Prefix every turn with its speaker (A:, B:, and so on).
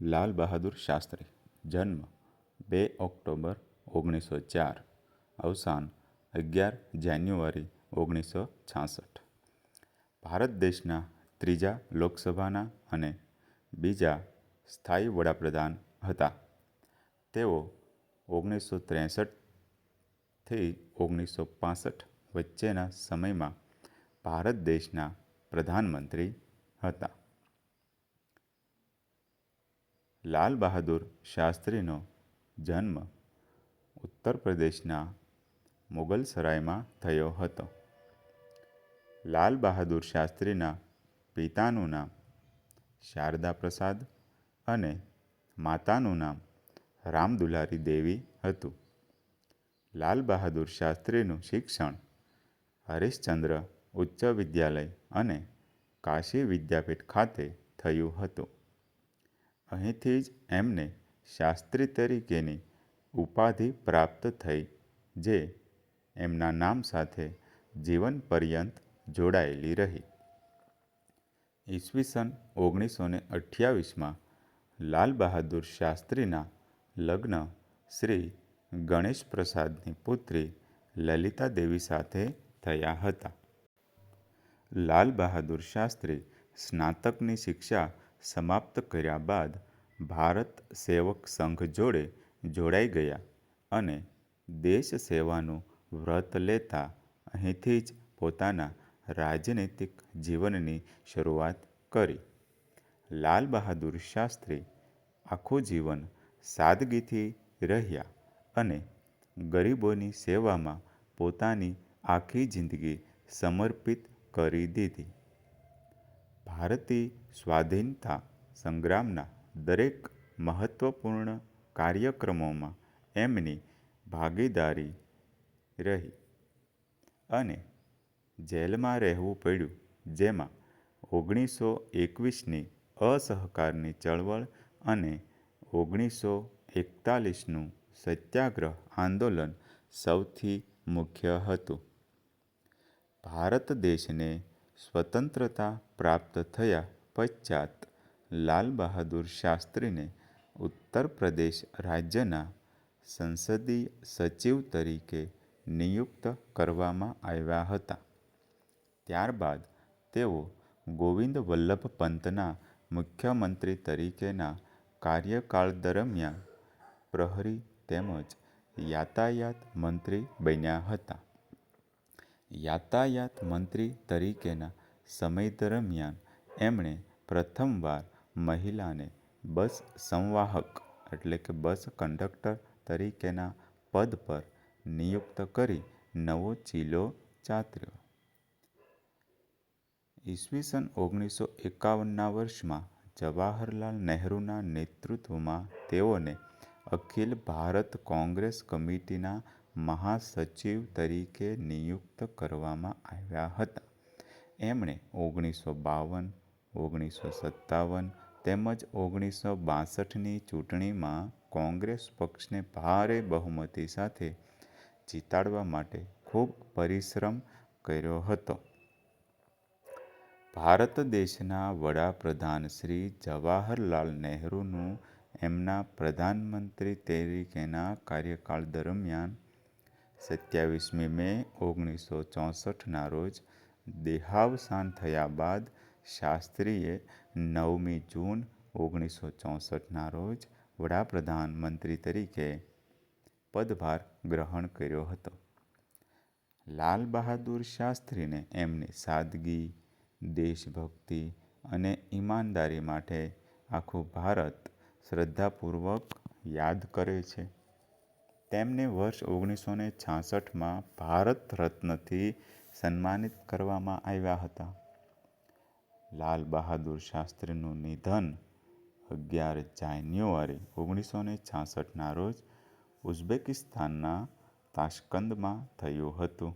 A: લાલ બહાદુર શાસ્ત્રી, જન્મ બે ઓક્ટોબર ઓગણીસો ચાર, અવસાન અગિયાર જાન્યુઆરી ઓગણીસો છાસઠ. ભારત દેશના ત્રીજા લોકસભાના અને બીજા સ્થાયી વડાપ્રધાન હતા. તેઓ ઓગણીસો ત્રેસઠથી ઓગણીસો પાંસઠ વચ્ચેના સમયમાં ભારત દેશના પ્રધાનમંત્રી હતા. લાલ બહાદુર શાસ્ત્રીનો જન્મ ઉત્તર પ્રદેશના મુગલસરાયમાં થયો હતો. લાલ બહાદુર શાસ્ત્રીના પિતાનું નામ શારદા પ્રસાદ અને માતાનું નામ રામદુલારી દેવી હતું. લાલ બહાદુર શાસ્ત્રીનું શિક્ષણ હરિશ્ચંદ્ર ઉચ્ચ વિદ્યાલય અને કાશી વિદ્યાપીઠ ખાતે થયું હતું. અહીંથી જ એમને શાસ્ત્રી તરીકેની ઉપાધિ પ્રાપ્ત થઈ, જે એમના નામ સાથે જીવન પર્યંત જોડાયેલી રહી. ઈસવીસન ઓગણીસો ને અઠ્યાવીસમાં લાલ બહાદુર શાસ્ત્રીના લગ્ન શ્રી ગણેશ પ્રસાદની પુત્રી લલિતા દેવી સાથે થયા હતા. લાલ બહાદુર શાસ્ત્રી સ્નાતકની શિક્ષા સમાપ્ત કર્યા બાદ ભારત સેવક સંઘ જોડે જોડાઈ ગયા અને દેશ સેવાનું વ્રત લેતા અહીંથી જ પોતાના રાજનૈતિક જીવનની શરૂઆત કરી. લાલ બહાદુર શાસ્ત્રી આખું જીવન સાદગીથી રહ્યા અને ગરીબોની સેવામાં પોતાની આખી જિંદગી સમર્પિત કરી દીધી. ભારતીય સ્વાધીનતા સંગ્રામના દરેક મહત્વપૂર્ણ કાર્યક્રમોમાં એમની ભાગીદારી રહી અને જેલમાં રહેવું પડ્યું, જેમાં ઓગણીસો એકવીસની અસહકારની ચળવળ અને ઓગણીસો એકતાલીસનું સત્યાગ્રહ આંદોલન સૌથી મુખ્ય હતું. ભારત દેશને સ્વતંત્રતા પ્રાપ્ત થયા પશ્ચાત લાલ બહાદુર શાસ્ત્રીને ઉત્તર પ્રદેશ રાજ્યના સંસદીય સચિવ તરીકે નિયુક્ત કરવામાં આવ્યા હતા. ત્યારબાદ તેઓ ગોવિંદ વલ્લભ પંતના મુખ્યમંત્રી તરીકેના કાર્યકાળ દરમિયાન પ્રહરી તેમજ યાતાયાત મંત્રી બન્યા હતા. યાતાયાત મંત્રી તરીકેના સમય દરમિયાન એમણે પ્રથમવાર મહિલાને બસ સંવાહક એટલે કે બસ કંડક્ટર તરીકેના પદ પર નિયુક્ત કરી નવો ચીલો ચાતર્યો. ઈસવીસન ઓગણીસો એકાવનના વર્ષમાં જવાહરલાલ નહેરુના નેતૃત્વમાં તેઓને અખિલ ભારત કોંગ્રેસ કમિટીના મહાસચિવ તરીકે નિયુક્ત કરવામાં આવ્યા હતા. એમણે ઓગણીસો બાવન, ઓગણીસો સત્તાવન તેમજ ઓગણીસો બાસઠની ચૂંટણીમાં કોંગ્રેસ પક્ષને ભારે બહુમતી સાથે જીતાડવા માટે ખૂબ પરિશ્રમ કર્યો હતો. ભારત દેશના વડાપ્રધાન શ્રી જવાહરલાલ નહેરુનું એમના પ્રધાનમંત્રી તરીકેના કાર્યકાળ દરમિયાન સત્યાવીસમી મે ઓગણીસો ચોસઠના રોજ દેહાવસાન થયા બાદ શાસ્ત્રીએ નવમી જૂન ઓગણીસો ચોસઠના રોજ વડાપ્રધાન મંત્રી તરીકે પદભાર ગ્રહણ કર્યો હતો. લાલ બહાદુર શાસ્ત્રીને એમની સાદગી, દેશભક્તિ અને ઈમાનદારી માટે આખું ભારત શ્રદ્ધાપૂર્વક યાદ કરે છે. તેમને વર્ષ ઓગણીસો ને છાસઠમાં ભારત રત્નથી સન્માનિત કરવામાં આવ્યા હતા. લાલ બહાદુર શાસ્ત્રીનું નિધન અગિયાર જાન્યુઆરી ઓગણીસો ને છાસઠના રોજ ઉઝબેકિસ્તાનના તાશ્કંદમાં થયું હતું.